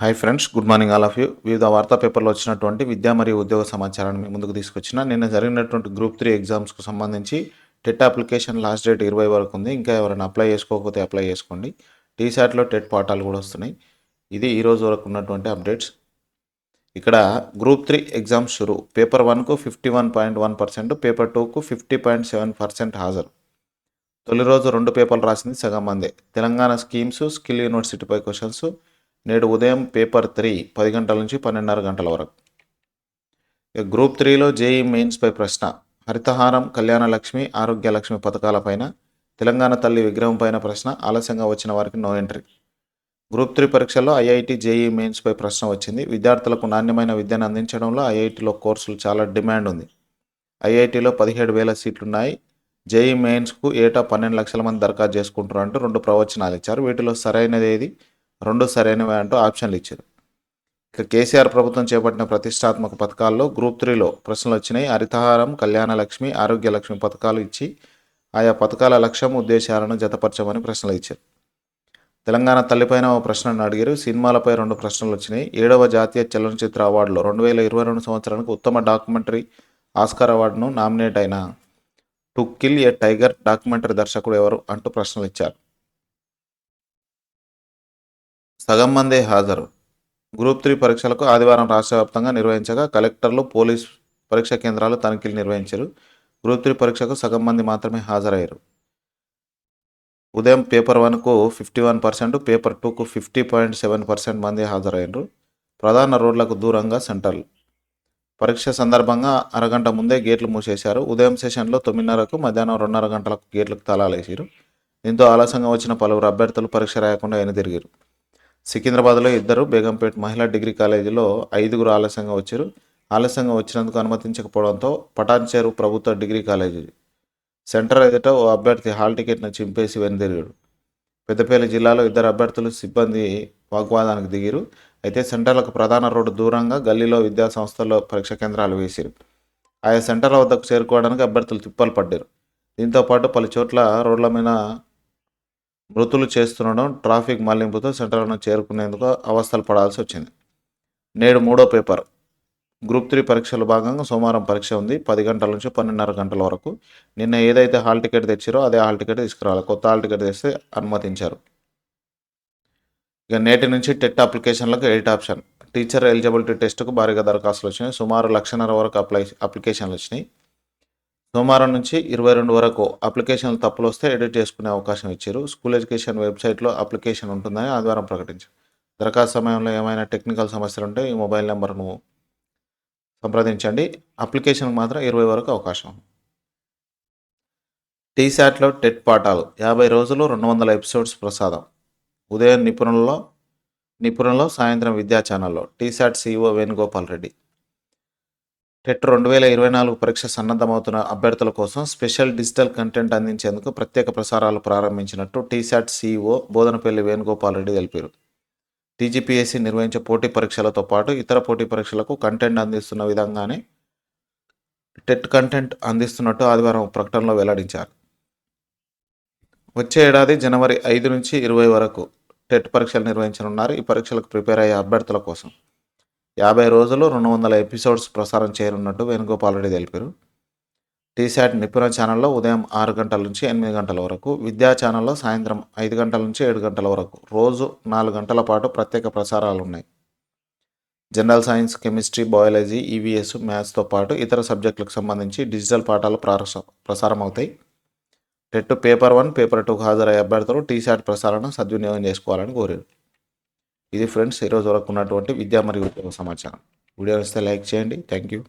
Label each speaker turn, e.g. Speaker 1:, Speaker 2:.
Speaker 1: Hi friends good morning all of you వివిధ వార్తా పేపర్లో వచ్చినటువంటి విద్యా మరియు ఉద్యోగ సమాచారాన్ని మీ ముందుకు తీసుకొచ్చిన. నిన్న జరిగినటువంటి గ్రూప్ త్రీ ఎగ్జామ్స్కు సంబంధించి టెట్ అప్లికేషన్ లాస్ట్ డేట్ ఇరవై వరకు ఉంది. ఇంకా ఎవరైనా అప్లై చేసుకోకపోతే అప్లై చేసుకోండి. టీసాట్లో టెట్ పాఠాలు కూడా వస్తున్నాయి. ఇది ఈరోజు వరకు ఉన్నటువంటి అప్డేట్స్ ఇక్కడ గ్రూప్ త్రీ ఎగ్జామ్స్ షురు. Paper వన్కు fifty one point one percent paper టూకు fifty point seven percent హాజరు. తొలి రోజు రెండు పేపర్లు రాసింది సగం మందే. తెలంగాణ స్కీమ్స్ స్కిల్ యూనివర్సిటీపై క్వశ్చన్స్ నేడు ఉదయం పేపర్ త్రీ పది గంటల నుంచి పన్నెండున్నర గంటల వరకు. ఇక గ్రూప్ త్రీలో జేఈ మెయిన్స్పై ప్రశ్న. హరితహారం కళ్యాణలక్ష్మి ఆరోగ్యలక్ష్మి పథకాలపైన తెలంగాణ తల్లి విగ్రహం పైన ప్రశ్న ఆలస్యంగా వచ్చిన వారికి నో ఎంట్రీ. గ్రూప్ త్రీ పరీక్షల్లో ఐఐటి జేఈ మెయిన్స్పై ప్రశ్న వచ్చింది. విద్యార్థులకు నాణ్యమైన విద్యను అందించడంలో ఐఐటిలో కోర్సులు చాలా డిమాండ్ ఉంది. ఐఐటిలో పదిహేడు వేల సీట్లున్నాయి. జేఈ మెయిన్స్కు ఏటా పన్నెండు లక్షల మంది దరఖాస్తు చేసుకుంటున్నారు అంటూ రెండు ప్రవచనాలు ఇచ్చారు. వీటిలో సరైనది ఏది? రెండు సరైనవి అంటూ ఆప్షన్లు ఇచ్చారు. ఇక కేసీఆర్ ప్రభుత్వం చేపట్టిన ప్రతిష్టాత్మక పథకాల్లో గ్రూప్ త్రీలో ప్రశ్నలు వచ్చినాయి. హరితహారం కళ్యాణ లక్ష్మి ఆరోగ్య లక్ష్మి పథకాలు ఇచ్చి ఆయా పథకాల లక్ష్యం ఉద్దేశాలను జతపరచమని ప్రశ్నలు ఇచ్చారు. తెలంగాణ తల్లిపైన ఓ ప్రశ్నను అడిగారు. సినిమాలపై రెండు ప్రశ్నలు వచ్చినాయి. ఏడవ జాతీయ చలనచిత్ర అవార్డులో రెండు వేల ఇరవై రెండు సంవత్సరానికి ఉత్తమ డాక్యుమెంటరీ ఆస్కార్ అవార్డును నామినేట్ అయిన To Kill A Tiger documentary దర్శకుడు ఎవరు అంటూ ప్రశ్నలు ఇచ్చారు. సగం మందే హాజరు. గ్రూప్ త్రీ పరీక్షలకు ఆదివారం రాష్ట్ర వ్యాప్తంగా నిర్వహించగా కలెక్టర్లు పోలీస్ పరీక్షా కేంద్రాలు తనిఖీలు నిర్వహించారు. గ్రూప్ త్రీ పరీక్షకు సగం మంది మాత్రమే హాజరయ్యారు. ఉదయం పేపర్ వన్కు ఫిఫ్టీ వన్ పర్సెంట్ పేపర్ టూకు ఫిఫ్టీ పాయింట్ సెవెన్ పర్సెంట్ మంది హాజరయ్యారు. ప్రధాన రోడ్లకు దూరంగా సెంటర్లు. పరీక్ష సందర్భంగా అరగంట ముందే గేట్లు మూసేశారు. ఉదయం సెషన్లో తొమ్మిదిన్నరకు మధ్యాహ్నం రెండున్నర గంటలకు గేట్లకు తలాలేసారు దీంతో ఆలస్యంగా వచ్చిన పలువురు అభ్యర్థులు పరీక్ష రాయకుండా వెనుదిరిగారు సికింద్రాబాద్లో ఇద్దరు బేగంపేట్ మహిళా డిగ్రీ కాలేజీలో ఐదుగురు ఆలస్యంగా వచ్చారు. ఆలస్యంగా వచ్చినందుకు అనుమతించకపోవడంతో పటాన్చేరు ప్రభుత్వ డిగ్రీ కాలేజీ సెంటర్ ఎదుట ఓ అభ్యర్థి హాల్ టికెట్ను చింపేసి వెనుదిరిగాడు. పెద్దపల్లి జిల్లాలో ఇద్దరు అభ్యర్థులు సిబ్బంది వాగ్వాదానికి దిగిరు. అయితే సెంటర్లకు ప్రధాన రోడ్డు దూరంగా గల్లీలో విద్యా సంస్థల్లో పరీక్ష కేంద్రాలు వేసిరు ఆయా సెంటర్ల వద్దకు చేరుకోవడానికి అభ్యర్థులు తిప్పలు పడ్డారు. దీంతో పాటు పలు చోట్ల రోడ్ల మీద మృతులు చేస్తుండడం ట్రాఫిక్ మళ్ళింపుతో సెంటర్లను చేరుకునేందుకు అవస్థలు పడాల్సి వచ్చింది. నేడు మూడో పేపర్. గ్రూప్ త్రీ పరీక్షల భాగంగా సోమవారం పరీక్ష ఉంది. పది గంటల నుంచి పన్నెండున్నర గంటల వరకు. నిన్న ఏదైతే హాల్ టికెట్ తెచ్చారో అదే హాల్ టికెట్ తీసుకురావాలి. కొత్త హాల్ టికెట్ తెస్తే అనుమతించారు. ఇక నేటి నుంచి టెట్ అప్లికేషన్లకు ఎయిట్ ఆప్షన్. టీచర్ ఎలిజిబిలిటీ టెస్ట్కు భారీగా దరఖాస్తులు వచ్చినాయి. సుమారు లక్షన్నర వరకు అప్లై అప్లికేషన్లు వచ్చినాయి. సోమవారం నుంచి ఇరవై రెండు వరకు అప్లికేషన్లు తప్పులు వస్తే ఎడిట్ చేసుకునే అవకాశం ఇచ్చారు. స్కూల్ ఎడ్యుకేషన్ వెబ్సైట్లో అప్లికేషన్ ఉంటుందని ఆదివారం ప్రకటించారు. దరఖాస్తు సమయంలో ఏమైనా టెక్నికల్ సమస్యలు ఉంటే ఈ మొబైల్ నెంబర్ను సంప్రదించండి. అప్లికేషన్కి మాత్రం ఇరవై వరకు అవకాశం టీశాట్లో టెట్ పాఠాలు. యాభై రోజులు రెండు వందల ఎపిసోడ్స్ ప్రసాదం. ఉదయం నిపుణుల్లో నిపుణుల్లో సాయంత్రం విద్యా ఛానల్లో. టీశాట్ సీఈఓ వేణుగోపాల్ రెడ్డి. టెట్ రెండు వేల ఇరవై నాలుగు పరీక్ష సన్నద్ధమవుతున్న అభ్యర్థుల కోసం స్పెషల్ డిజిటల్ కంటెంట్ అందించేందుకు ప్రత్యేక ప్రసారాలు ప్రారంభించినట్టు టీశాట్ సీఈఓ బోధనపల్లి వేణుగోపాల్ రెడ్డి తెలిపారు. టీజీపీఎస్సీ నిర్వహించే పోటీ పరీక్షలతో పాటు ఇతర పోటీ పరీక్షలకు కంటెంట్ అందిస్తున్న విధంగానే టెట్ కంటెంట్ అందిస్తున్నట్టు ఆదివారం ప్రకటనలో వెల్లడించారు. వచ్చే ఏడాది జనవరి ఐదు నుంచి ఇరవై వరకు టెట్ పరీక్షలు నిర్వహించనున్నారు. ఈ పరీక్షలకు ప్రిపేర్ అయ్యే అభ్యర్థుల కోసం యాభై రోజులు రెండు వందల ఎపిసోడ్స్ ప్రసారం చేయనున్నట్టు వేణుగోపాల్ రెడ్డి తెలిపారు. టీశాట్ నిపుణ ఛానల్లో ఉదయం ఆరు గంటల నుంచి ఎనిమిది గంటల వరకు విద్యా ఛానల్లో సాయంత్రం ఐదు గంటల నుంచి ఏడు గంటల వరకు రోజు నాలుగు గంటల పాటు ప్రత్యేక ప్రసారాలు ఉన్నాయి. General science chemistry biology EVS మ్యాథ్స్తో పాటు ఇతర సబ్జెక్టులకు సంబంధించి డిజిటల్ పాఠాలు ప్రారస ప్రసారం అవుతాయి టెట్ పేపర్ వన్ పేపర్ టూకు హాజరయ్యే అభ్యర్థులు టీశాట్ ప్రసారాన్ని సద్వినియోగం చేసుకోవాలని కోరారు. ఇది ఫ్రెండ్స్ ఈరోజు వరకు ఉన్నటువంటి విద్యా మరియు ఉద్యోగ సమాచారం. వీడియో వస్తే లైక్ చేయండి. Thank you